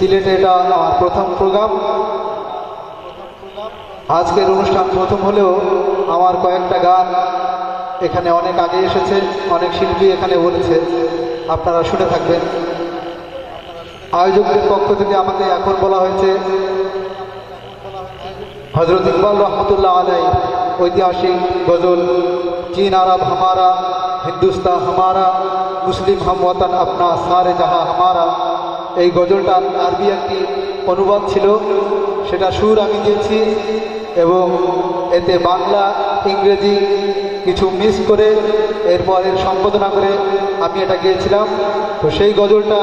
সিলেটে এটা আমার প্রথম প্রোগ্রাম। আজকের অনুষ্ঠান প্রথম হলেও আমার কয়েকটা গান এখানে অনেক আগে এসেছে, অনেক শিল্পী এখানে বলেছে। আপনারা শুনে থাকবেন। আয়োজকদের পক্ষ থেকে আমাকে এখন বলা হয়েছে হজরত ইকবাল রহমতুল্লাহ আলাই ঐতিহাসিক গজল চীন আরব হামারা, হিন্দুস্তান হামারা, মুসলিম হাম ওয়াতান আপনা সারে জাহা হামারা। এই গজলটার আরবি একটি অনুবাদ ছিল। সেটা সুর আমি দিয়েছি এবং এতে বাংলা, ইংরেজি কিছু মিস করে এরপর এর সম্পাদনা করে আমি এটা গিয়েছিলাম। তো সেই গজলটা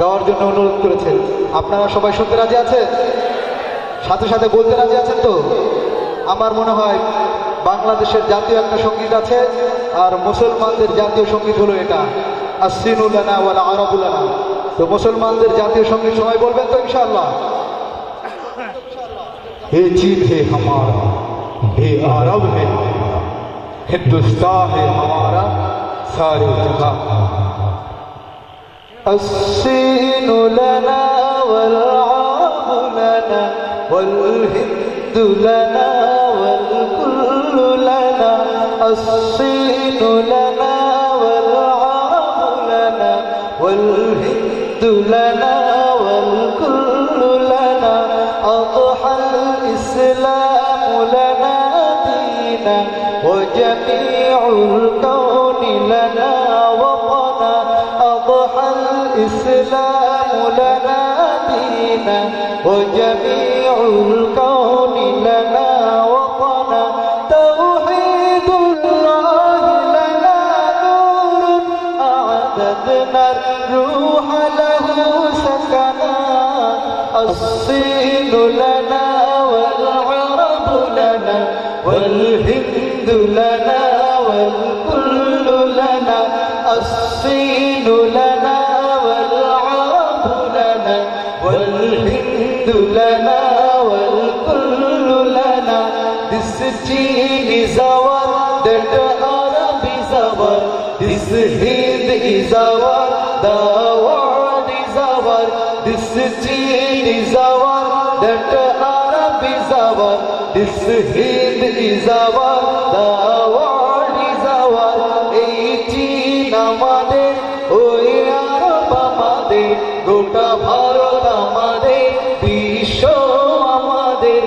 গাওয়ার জন্য অনুরোধ করেছেন আপনারা সবাই শুনতে রাজি আছেন? সাথে সাথে বলতে রাজি আছেন তো? আমার মনে হয় বাংলাদেশের জাতীয় একটা সংগীত আছে আর মুসলমানদের জাতীয় সংগীত হলো এটা। আসিনুলানা ওয়ালা আরবুলানা তো মুসলমানদের জাতীয় সঙ্গীত সবাই বলবেন তো ইনশাআল্লাহ हे चीन है हमारा हे अरब है हमारा हिंदुस्तान है हमारा सारे जगह الصين لنا والعرب لنا والهند لنا والكل لنا الصين لنا لنا والكل لنا أضحى الإسلام لنا دينا وجميع الكون لنا وطنا أضحى الإسلام لنا دينا وجميع الكون الصين لنا والعرب لنا والهند لنا والكل لنا الصين لنا والعرب لنا والهند لنا والكل لنا This Chin is our, that Arab is our, this Hind is our, the world is our, this is our, that Arab is our, this Hind is our, the world is our, চীন আমাদের ওই আরব আমাদের গোটা ভারত আমাদের বিশ্ব আমাদের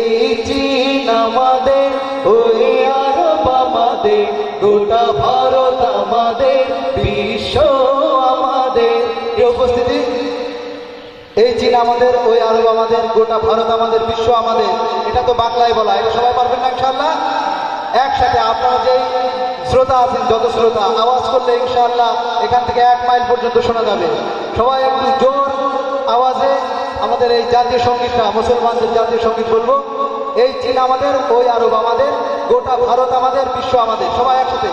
এই চীন আমাদের ওই আরব আমাদের গোটা ভারত আমাদের বিশ্ব চীন আমাদের, ওই আরব আমাদের, গোটা ভারত আমাদের, বিশ্ব আমাদের। এটা তো বাংলায় বলা, এটা সবাই পারবেন না ইনশাল্লাহ একসাথে আপনারা যেই শ্রোতা আছেন, যত শ্রোতা, আওয়াজ করলে ইনশাআল্লাহ এখান থেকে এক মাইল পর্যন্ত শোনা যাবে। সবাই একটু জোর আওয়াজে আমাদের এই জাতীয় সঙ্গীতটা মুসলমানদের জাতীয় সংগীত বলব। এই চীন আমাদের, ওই আরব আমাদের, গোটা ভারত আমাদের, বিশ্ব আমাদের, সবাই একসাথে।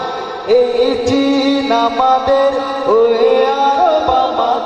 এই চীন আমাদের, ওই আরব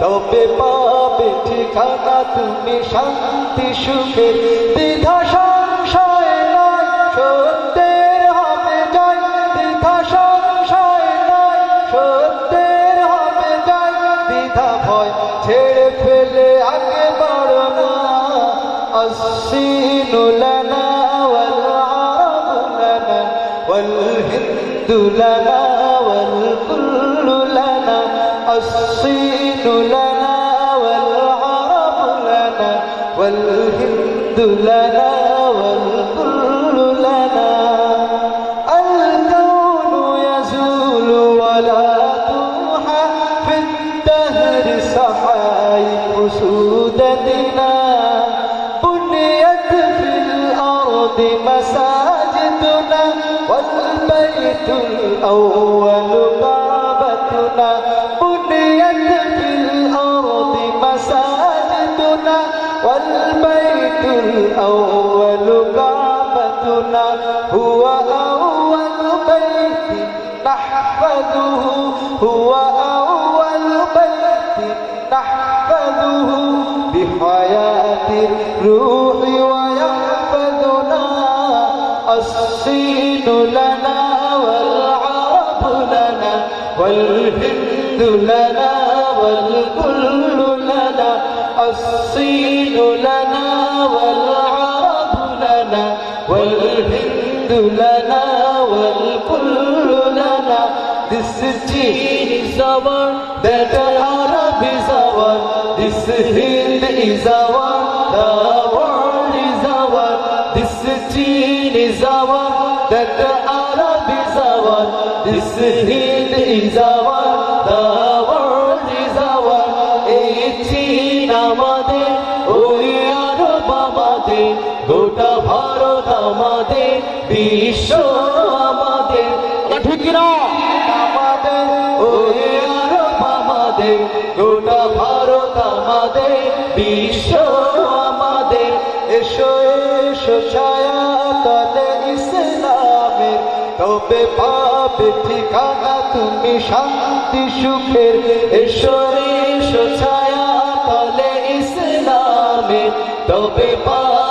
তবে পাবে ঠিকানা তুমি শান্তি সুখের দ্বিধা সংশয় নয় সত্যের হবে জয় দ্বিধা সংশয় নয় সত্যের হবে জয় দ্বিধা ভয় ছেড়ে ফেলে আগে বাড়ো না الصين لنا والعرب لنا والهند لنا والكل لنا الصين لنا والعرب لنا والهند لنا والكل لنا. الكون يزول ولا تمحى في الدهر صحائف سودتنا بنيت في الأرض مساجدنا والبيت الأول كعبتنا والبيت الأول كعبتنا هو أول بيت نحفظه هو أول بيت نحفظه بحياة الروح ويحفظنا. الصين لنا والعرب لنا والهند لنا والكل الصين لنا والعرب لنا والهند لنا والكل لنا This is our, that Arab is our, this Hind is our, the world is our, this gene is our, that Arab is our, this Hind is our, the গোটা ভারত আমাদের, বিশ্ব আমাদের, ঠিক না আমাদের আরব আমাদের গোটা ভারত আমাদের বিশ্ব আমাদের। এসো এসো ছায়া তলে ইসলামের তবে পাবে ঠিকানা তুমি শান্তি সুখের। এসো এসো ছায়া তলে ইসলামের তবে পাবে